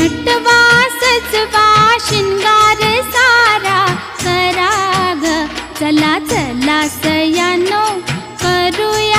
नटवा सजवा शिंगार सारा. कराग चला चला सयानो करूया